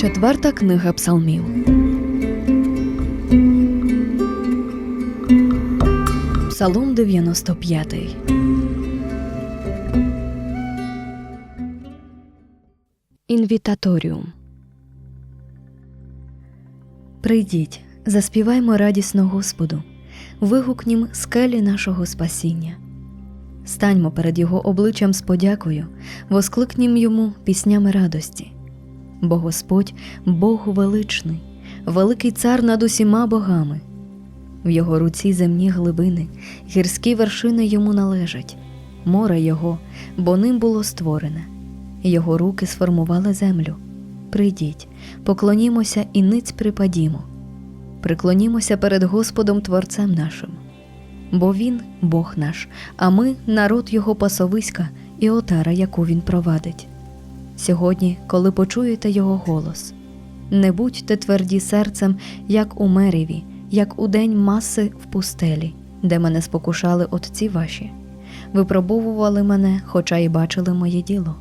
Четверта книга псалмів. Псалом 95. Інвітаторіум. Прийдіть, заспіваймо радісно Господу, вигукнім скелі нашого спасіння. Станьмо перед Його обличчям з подякою, воскликнім йому піснями радості. Бо Господь Бог величний, великий цар над усіма богами. В його руці земні глибини, гірські вершини йому належать, море його, бо ним було створене. Його руки сформували землю. Прийдіть, поклонімося і ниць припадімо. Приклонімося перед Господом Творцем нашим. Бо Він Бог наш, а ми народ Його пасовиська і отара, яку Він провадить. Сьогодні, коли почуєте Його голос, не будьте тверді серцем, як у мереві, як у день маси в пустелі, де мене спокушали отці ваші. Випробовували мене, хоча й бачили моє діло.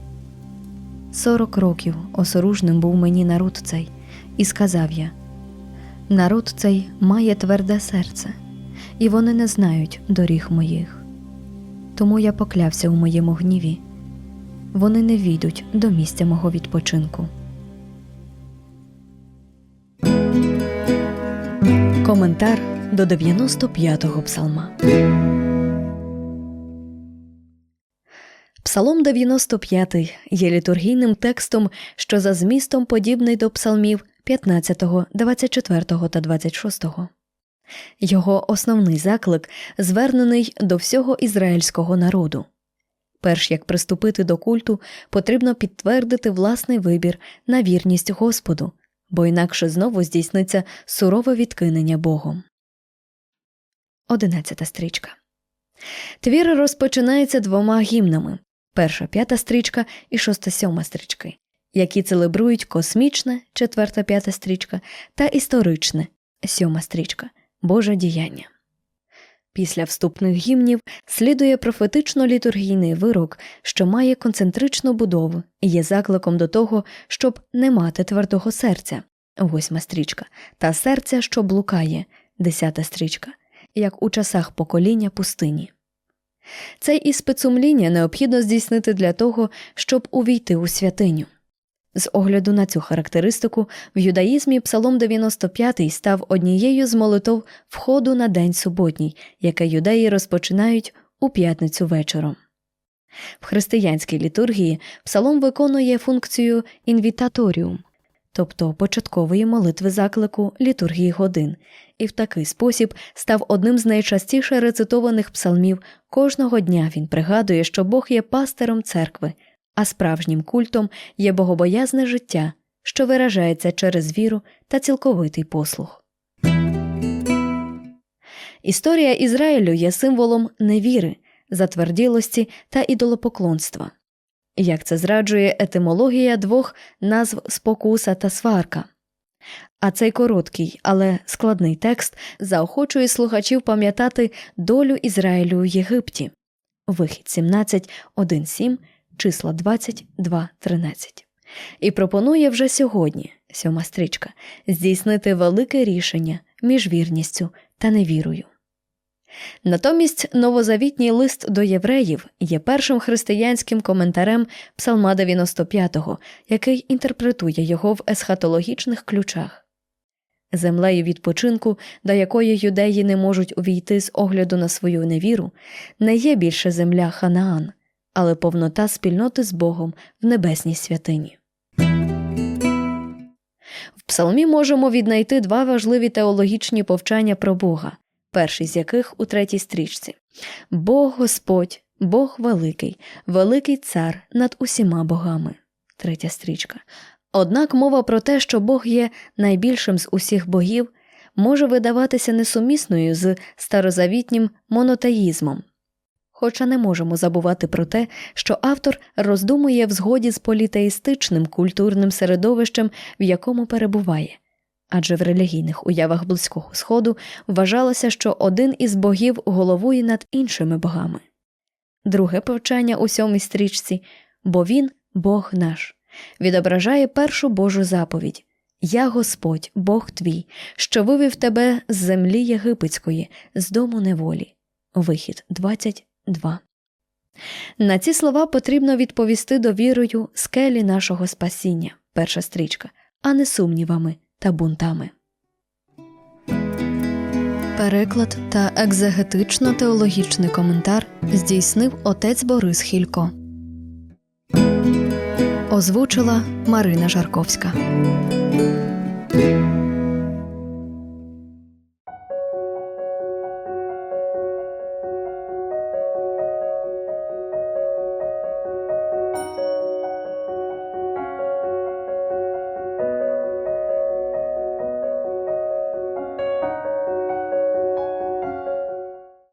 Сорок років осоружним був мені народ цей, і сказав я: народ цей має тверде серце, і вони не знають доріг моїх. Тому я поклявся у моєму гніві. Вони не війдуть до місця мого відпочинку. Коментар до 95-го псалма. Псалом 95 є літургійним текстом, що за змістом подібний до псалмів 15, 24 та 26. Його основний заклик звернений до всього ізраїльського народу. Перш як приступити до культу, потрібно підтвердити власний вибір на вірність Господу, бо інакше знову здійсниться сурове відкинення Богом. Одинадцята стрічка. Твір розпочинається двома гімнами перша п'ята стрічка і шоста сьома стрічки, які целебрують космічне четверта п'ята стрічка та історичне сьома стрічка Боже діяння. Після вступних гімнів слідує профетично-літургійний вирок, що має концентричну будову і є закликом до того, щоб не мати твердого серця восьма стрічка, та серця, що блукає десята стрічка, як у часах покоління пустині. Цей іспит сумління необхідно здійснити для того, щоб увійти у святиню. З огляду на цю характеристику, в юдаїзмі Псалом 95 став однією з молитов входу на день суботній, яке юдеї розпочинають у п'ятницю вечором. В християнській літургії псалом виконує функцію інвітаторіум, тобто початкової молитви заклику літургії годин, і в такий спосіб став одним з найчастіше рецитованих псалмів. Кожного дня він пригадує, що Бог є пастером церкви, а справжнім культом є богобоязне життя, що виражається через віру та цілковитий послух. Історія Ізраїлю є символом невіри, затверділості та ідолопоклонства. Як це зраджує етимологія двох назв спокуса та сварка. А цей короткий, але складний текст заохочує слухачів пам'ятати долю Ізраїлю у Єгипті. Вихід 17, 1, 7, числа 22, 13. І пропонує вже сьогодні, сьома стрічка, здійснити велике рішення між вірністю та невірою. Натомість новозавітній лист до євреїв є першим християнським коментарем Псалма 95, який інтерпретує його в есхатологічних ключах. Землею відпочинку, до якої юдеї не можуть увійти з огляду на свою невіру, не є більше земля Ханаан, але повнота спільноти з Богом в небесній святині. В псалмі можемо віднайти два важливі теологічні повчання про Бога, перший з яких у третій стрічці Бог Господь, Бог великий, великий цар над усіма богами. Третя стрічка. Однак мова про те, що Бог є найбільшим з усіх богів, може видаватися несумісною з старозавітнім монотеїзмом. Хоча не можемо забувати про те, що автор роздумує в згоді з політеїстичним культурним середовищем, в якому перебуває. Адже в релігійних уявах Близького Сходу вважалося, що один із богів головує над іншими богами. Друге повчання у сьомій стрічці бо він Бог наш відображає першу Божу заповідь Я Господь, Бог твій, що вивів тебе з землі єгипетської, з дому неволі. Вихід 22. На ці слова потрібно відповісти довірою скелі нашого спасіння, перша стрічка, а не сумнівами та бунтами. Переклад та екзегетично-теологічний коментар здійснив отець Борис Хілько. Озвучила Марина Жарковська.